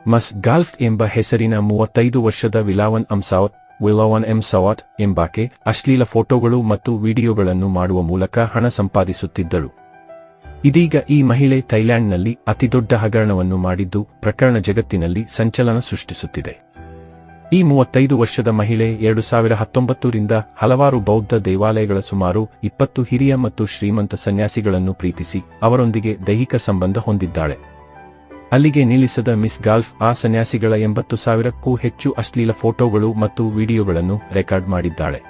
ಮಸ್ ಗಾಲ್ಫ್ ಎಂಬ ಹೆಸರಿನ ಮೂವತ್ತೈದು ವರ್ಷದ ವಿಲಾವನ್ ಅಂಸಾವತ್ ವಿಲಾವನ್ ಎಂ ಸವಾಟ್ ಎಂಬಾಕೆ ಅಶ್ಲೀಲ ಫೋಟೋಗಳು ಮತ್ತು ವಿಡಿಯೋಗಳನ್ನು ಮಾಡುವ ಮೂಲಕ ಹಣ ಸಂಪಾದಿಸುತ್ತಿದ್ದಳು ಇದೀಗ ಈ ಮಹಿಳೆ ಥೈಲ್ಯಾಂಡ್ನಲ್ಲಿ ಅತಿದೊಡ್ಡ ಹಗರಣವನ್ನು ಮಾಡಿದ್ದು ಪ್ರಕರಣ ಜಗತ್ತಿನಲ್ಲಿ ಸಂಚಲನ ಸೃಷ್ಟಿಸುತ್ತಿದೆ. ಈ ಮೂವತ್ತೈದು ವರ್ಷದ ಮಹಿಳೆ ಎರಡು ಸಾವಿರ ಹತ್ತೊಂಬತ್ತರಿಂದ ಹಲವಾರು ಬೌದ್ಧ ದೇವಾಲಯಗಳ ಸುಮಾರು ಇಪ್ಪತ್ತು ಹಿರಿಯ ಮತ್ತು ಶ್ರೀಮಂತ ಸನ್ಯಾಸಿಗಳನ್ನು ಪ್ರೀತಿಸಿ ಅವರೊಂದಿಗೆ ದೈಹಿಕ ಸಂಬಂಧ ಹೊಂದಿದ್ದಾಳೆ. ಅಲ್ಲಿಗೆ ನಿಲ್ಲಿಸದ ಮಿಸ್ ಗಾಲ್ಫ್ ಆ ಸನ್ಯಾಸಿಗಳ ಎಂಬತ್ತು ಸಾವಿರಕ್ಕೂ ಹೆಚ್ಚು ಅಶ್ಲೀಲ ಫೋಟೋಗಳು ಮತ್ತು ವಿಡಿಯೋಗಳನ್ನು ರೆಕಾರ್ಡ್ ಮಾಡಿದ್ದಾಳೆ.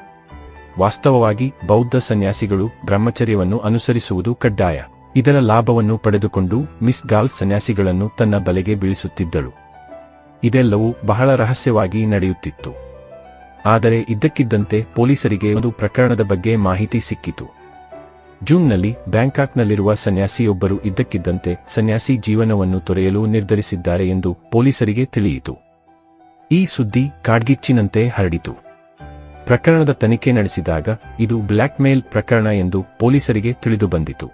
ವಾಸ್ತವವಾಗಿ ಬೌದ್ಧ ಸನ್ಯಾಸಿಗಳು ಬ್ರಹ್ಮಚರ್ಯವನ್ನು ಅನುಸರಿಸುವುದು ಕಡ್ಡಾಯ. ಇದರ ಲಾಭವನ್ನು ಪಡೆದುಕೊಂಡು ಮಿಸ್ ಗಾಲ್ಫ್ ಸನ್ಯಾಸಿಗಳನ್ನು ತನ್ನ ಬಲೆಗೆ ಬೀಳಿಸುತ್ತಿದ್ದಳು. ಇದೆಲ್ಲವೂ ಬಹಳ ರಹಸ್ಯವಾಗಿ ನಡೆಯುತ್ತಿತ್ತು. ಆದರೆ ಇದ್ದಕ್ಕಿದ್ದಂತೆ ಪೊಲೀಸರಿಗೆ ಒಂದು ಪ್ರಕರಣದ ಬಗ್ಗೆ ಮಾಹಿತಿ ಸಿಕ್ಕಿತು. ಜೂನ್ನಲ್ಲಿ ಬ್ಯಾಂಕಾಕ್ನಲ್ಲಿರುವ ಸನ್ಯಾಸಿಯೊಬ್ಬರು ಇದ್ದಕ್ಕಿದ್ದಂತೆ ಸನ್ಯಾಸಿ ಜೀವನವನ್ನು ತೊರೆಯಲು ನಿರ್ಧರಿಸಿದ್ದಾರೆ ಎಂದು ಪೊಲೀಸರಿಗೆ ತಿಳಿಯಿತು. ಈ ಸುದ್ದಿ ಕಾಡ್ಗಿಚ್ಚಿನಂತೆ ಹರಡಿತು. ಪ್ರಕರಣದ ತನಿಖೆ ನಡೆಸಿದಾಗ ಇದು ಬ್ಲ್ಯಾಕ್ ಮೇಲ್ ಪ್ರಕರಣ ಎಂದು ಪೊಲೀಸರಿಗೆ ತಿಳಿದುಬಂದಿತು.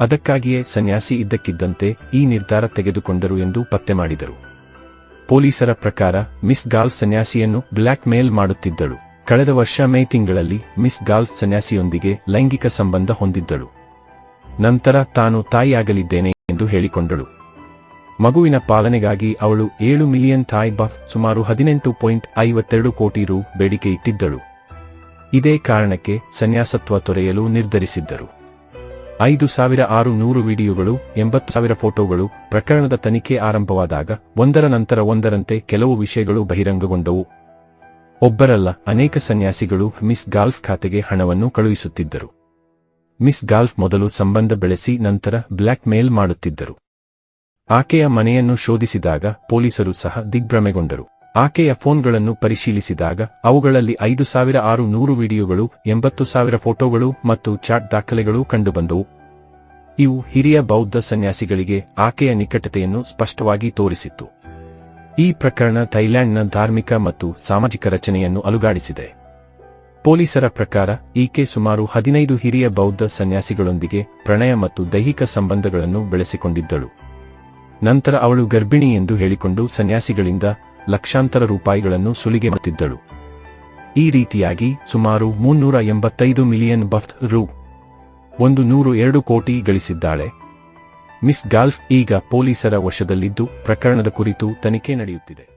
ಅದಕ್ಕಾಗಿಯೇ ಸನ್ಯಾಸಿ ಇದ್ದಕ್ಕಿದ್ದಂತೆ ಈ ನಿರ್ಧಾರ ತೆಗೆದುಕೊಂಡರು ಎಂದು ಪತ್ತೆ ಮಾಡಿದರು. ಪೊಲೀಸರ ಪ್ರಕಾರ ಮಿಸ್ ಗಾಲ್ ಸನ್ಯಾಸಿಯನ್ನು ಬ್ಲ್ಯಾಕ್ ಮೇಲ್ ಮಾಡುತ್ತಿದ್ದಳು. ಕಳೆದ ವರ್ಷ ಮೇ ತಿಂಗಳಲ್ಲಿ ಮಿಸ್ ಗಾಲ್ಫ್ ಸನ್ಯಾಸಿಯೊಂದಿಗೆ ಲೈಂಗಿಕ ಸಂಬಂಧ ಹೊಂದಿದ್ದಳು. ನಂತರ ತಾನು ತಾಯಿಯಾಗಲಿದ್ದೇನೆ ಎಂದು ಹೇಳಿಕೊಂಡಳು. ಮಗುವಿನ ಪಾಲನೆಗಾಗಿ ಅವಳು ಏಳು ಮಿಲಿಯನ್ ಥಾಯ್ ಬಫ್ ಸುಮಾರು ಹದಿನೆಂಟು ಪಾಯಿಂಟ್ ಐವತ್ತೆರಡು ಕೋಟಿ ರು ಬೇಡಿಕೆ ಇಟ್ಟಿದ್ದಳು. ಇದೇ ಕಾರಣಕ್ಕೆ ಸನ್ಯಾಸತ್ವ ತೊರೆಯಲು ನಿರ್ಧರಿಸಿದ್ದರು. ಐದು ಸಾವಿರ ಆರು ನೂರು ವಿಡಿಯೋಗಳು, ಎಂಬತ್ತು ಸಾವಿರ ಫೋಟೋಗಳು ಪ್ರಕರಣದ ತನಿಖೆ ಆರಂಭವಾದಾಗ ಒಂದರ ನಂತರ ಒಂದರಂತೆ ಕೆಲವು ವಿಷಯಗಳು ಬಹಿರಂಗಗೊಂಡವು. ಒಬ್ಬರಲ್ಲ, ಅನೇಕ ಸನ್ಯಾಸಿಗಳು ಮಿಸ್ ಗಾಲ್ಫ್ ಖಾತೆಗೆ ಹಣವನ್ನು ಕಳುಹಿಸುತ್ತಿದ್ದರು. ಮಿಸ್ ಗಾಲ್ಫ್ ಮೊದಲು ಸಂಬಂಧ ಬೆಳೆಸಿ ನಂತರ ಬ್ಲ್ಯಾಕ್ ಮೇಲ್ ಮಾಡುತ್ತಿದ್ದರು. ಆಕೆಯ ಮನೆಯನ್ನು ಶೋಧಿಸಿದಾಗ ಪೊಲೀಸರು ಸಹ ದಿಗ್ಭ್ರಮೆಗೊಂಡರು. ಆಕೆಯ ಫೋನ್ಗಳನ್ನು ಪರಿಶೀಲಿಸಿದಾಗ ಅವುಗಳಲ್ಲಿ ಐದು ಸಾವಿರ ಆರು ನೂರು ವಿಡಿಯೋಗಳು, ಎಂಬತ್ತು ಸಾವಿರ ಫೋಟೋಗಳು ಮತ್ತು ಚಾಟ್ ದಾಖಲೆಗಳು ಕಂಡುಬಂದವು. ಇವು ಹಿರಿಯ ಬೌದ್ಧ ಸನ್ಯಾಸಿಗಳಿಗೆ ಆಕೆಯ ನಿಕಟತೆಯನ್ನು ಸ್ಪಷ್ಟವಾಗಿ ತೋರಿಸಿತ್ತು. ಈ ಪ್ರಕರಣ ಥೈಲ್ಯಾಂಡ್ನ ಧಾರ್ಮಿಕ ಮತ್ತು ಸಾಮಾಜಿಕ ರಚನೆಯನ್ನು ಅಲುಗಾಡಿಸಿದೆ. ಪೊಲೀಸರ ಪ್ರಕಾರ, ಈಕೆ ಸುಮಾರು ಹದಿನೈದು ಹಿರಿಯ ಬೌದ್ಧ ಸನ್ಯಾಸಿಗಳೊಂದಿಗೆ ಪ್ರಣಯ ಮತ್ತು ದೈಹಿಕ ಸಂಬಂಧಗಳನ್ನು ಬೆಳೆಸಿಕೊಂಡಿದ್ದಳು. ನಂತರ ಅವಳು ಗರ್ಭಿಣಿ ಎಂದು ಹೇಳಿಕೊಂಡು ಸನ್ಯಾಸಿಗಳಿಂದ ಲಕ್ಷಾಂತರ ರೂಪಾಯಿಗಳನ್ನು ಸುಲಿಗೆ ಮಾಡುತ್ತಿದ್ದಳು. ಈ ರೀತಿಯಾಗಿ ಸುಮಾರು ಮುನ್ನೂರ ಎಂಬತ್ತೈದು ಮಿಲಿಯನ್ ಬಫ್ತ್ ರು ಒಂದು ನೂರು ಎರಡು ಕೋಟಿ ಗಳಿಸಿದ್ದಾಳೆ. ಮಿಸ್ ಗಾಲ್ಫ್ ಈಗ ಪೊಲೀಸರ ವಶದಲ್ಲಿದ್ದು ಪ್ರಕರಣದ ಕುರಿತು ತನಿಖೆ ನಡೆಯುತ್ತಿದೆ.